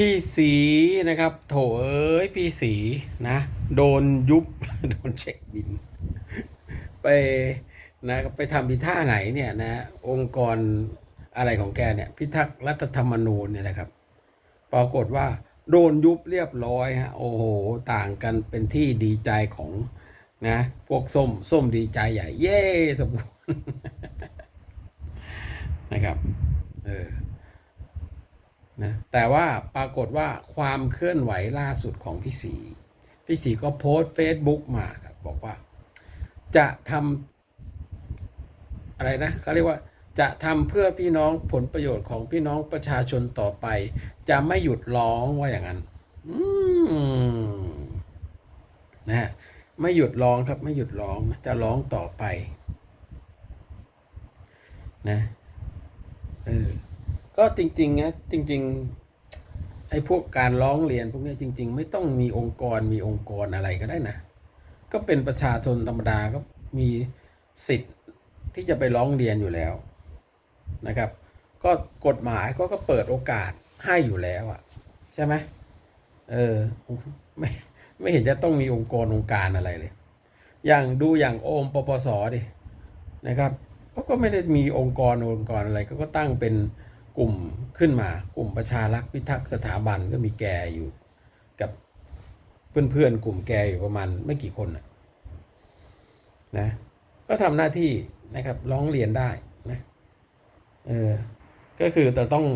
พี่สีนะครับ โถเอ้ยพี่สีนะ โดนยุบ โดนเช็คบิน ไปนะไปทำพิท่าไหนเนี่ยนะ องค์กรอะไรของแกเนี่ย พิทักษ์รัฐธรรมนูญเนี่ยนะครับ ปรากฏว่า โดนยุบเรียบร้อยฮะโอ้โห ต่างกันเป็นที่ดีใจของนะ พวกส้ม ส้มดีใจใหญ่ เย้สมบูรณ์นะครับ เออ นะแต่ว่าปรากฏว่าความเคลื่อนไหวล่าสุดของพี่สีพี่สีก็โพสต์เฟซบุ๊กมาครับบอกว่า จะทำอะไรนะเขาเรียกว่าจะทำเพื่อพี่น้องผลประโยชน์ของพี่น้องประชาชนต่อไป จะไม่หยุดร้องว่าอย่างนั้นนะฮะไม่หยุดร้องครับไม่หยุดร้องนะจะร้องต่อไป นะเออ ก็จริงๆนะจริง ๆ ไอ้พวกการร้องเรียนพวกนี้จริง ๆ ไม่ต้องมีองค์กรมีองค์กรอะไรก็ได้นะ ก็เป็นประชาชนธรรมดาก็มีสิทธิ์ที่จะไปร้องเรียนอยู่แล้วนะครับ ก็กฎหมายก็ก็เปิดโอกาสให้อยู่แล้วอะใช่ไหมเออไม่ไม่เห็นจะต้องมีองค์กรองค์การอะไรเลย อย่างดูอย่างโอมปปสดินะครับเขาก็ไม่ได้มีองค์กรองค์กรอะไรเขาก็ตั้งเป็น กลุ่มขึ้นมากลุ่มประชารักษ์พิทักษ์สถาบันก็มีแกอยู่กับเพื่อนๆกลุ่มแกอยู่ประมาณไม่กี่คนนะนะก็ทำหน้าที่นะครับร้องเรียนได้นะเออก็คือแต่ต้อง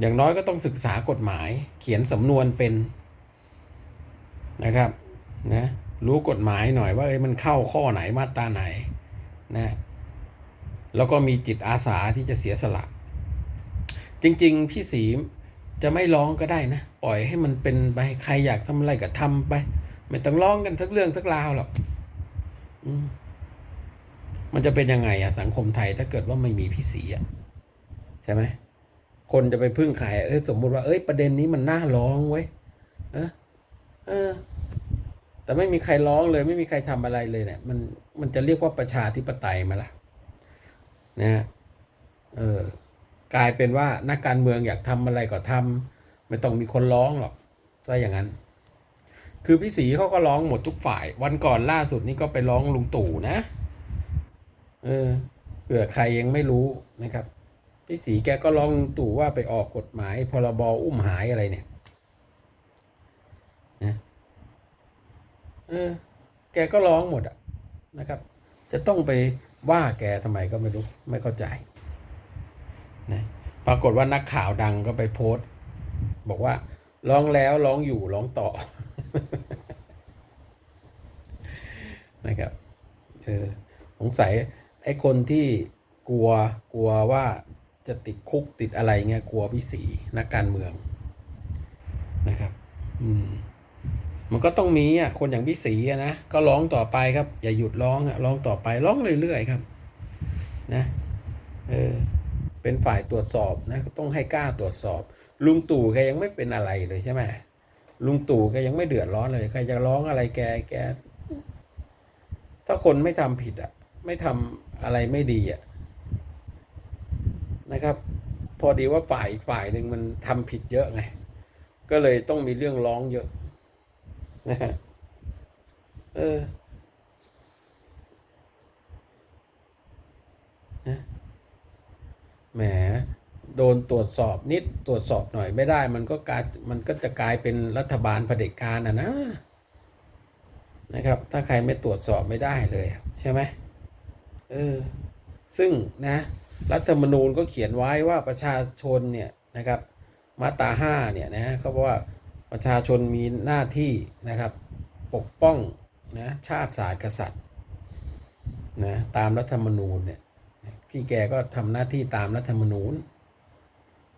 อย่างน้อยก็ต้องศึกษากฎหมาย เขียนสำนวนเป็นนะครับนะรู้กฎหมายหน่อยว่าเอ้มันเข้าข้อไหนมาตราไหนนะแล้วก็มีจิตอาสาที่จะเสียสละ จริง ๆ พี่สีจะไม่ร้องก็ได้นะ ปล่อยให้มันเป็นไปใครอยากทำอะไรก็ทำไป ไม่ต้องร้องกันสักเรื่องสักราวหรอกมันจะเป็นยังไงอะสังคมไทยถ้าเกิดว่าไม่มีพี่สีอะใช่ไหมคนจะไปพึ่งใครเอ้ยสมมุติว่าเอ้ยประเด็นนี้มันน่าร้องเว้ยเออเออ แต่ไม่มีใครร้องเลย ไม่มีใครทำอะไรเลยเนี่ย มันมันจะเรียกว่าประชาธิปไตยไหมาล่ะนะเออ กลายเป็นว่านักการเมืองอยากทำอะไรก็ทำไม่ต้องมีคนร้องหรอกซะอย่างนั้น คือพี่ศรีเขาก็ร้องหมดทุกฝ่าย วันก่อนล่าสุดนี่ก็ไปร้องลุงตู่นะเออเผื่อใครยังไม่รู้นะครับพี่ศรีแกก็ร้องลุงตู่ว่าไปออกกฎหมายพรบอุ้มหายอะไรเนี่ยนะเออแกก็ร้องหมดอะนะครับ จะต้องไปว่าแกทำไมก็ไม่รู้ไม่เข้าใจ นะปรากฏว่านักข่าวดังก็ไปโพสต์ บอกว่าร้องแล้วร้องอยู่ร้องต่อนะครับเออสงสัยไอ้คนที่กลัวกลัวว่าจะติดคุกติดอะไรเงี้ยกลัวพี่สีนักการเมืองนะครับ อืม มันก็ต้องมีอะคนอย่างพี่สีนะก็ร้องต่อไปครับ อย่าหยุดร้องอะร้องต่อไปร้องเรื่อยๆครับ นะ เออ เป็นฝ่ายตรวจสอบนะก็ต้องให้กล้าตรวจสอบ ลุงตู่แกยังไม่เป็นอะไรเลยใช่ไหมลุงตู่แกยังไม่เดือดร้อนเลยใครจะร้องอะไรแกแก ถ้าคนไม่ทำผิดอะ ไม่ทำอะไรไม่ดีอะนะครับ พอดีว่าฝ่ายอีกฝ่ายหนึ่งมันทำผิดเยอะไงก็เลยต้องมีเรื่องร้องเยอะนะฮะเออนะแหม โดนตรวจสอบนิดตรวจสอบหน่อยไม่ได้ มันก็กลายมันก็จะกลายเป็นรัฐบาลเผด็จการอะนะนะครับ ถ้าใครไม่ตรวจสอบไม่ได้เลยใช่ไหมเออซึ่งนะรัฐธรรมนูญก็เขียนไว้ว่าประชาชนเนี่ยนะครับมาตราห้าเนี่ยนะเขาบอกว่าประชาชนมีหน้าที่นะครับปกป้องนะชาติศาสตร์กษัตริย์นะตามรัฐธรรมนูญเนี่ยพี่แกก็ทำหน้าที่ตามรัฐธรรมนูญ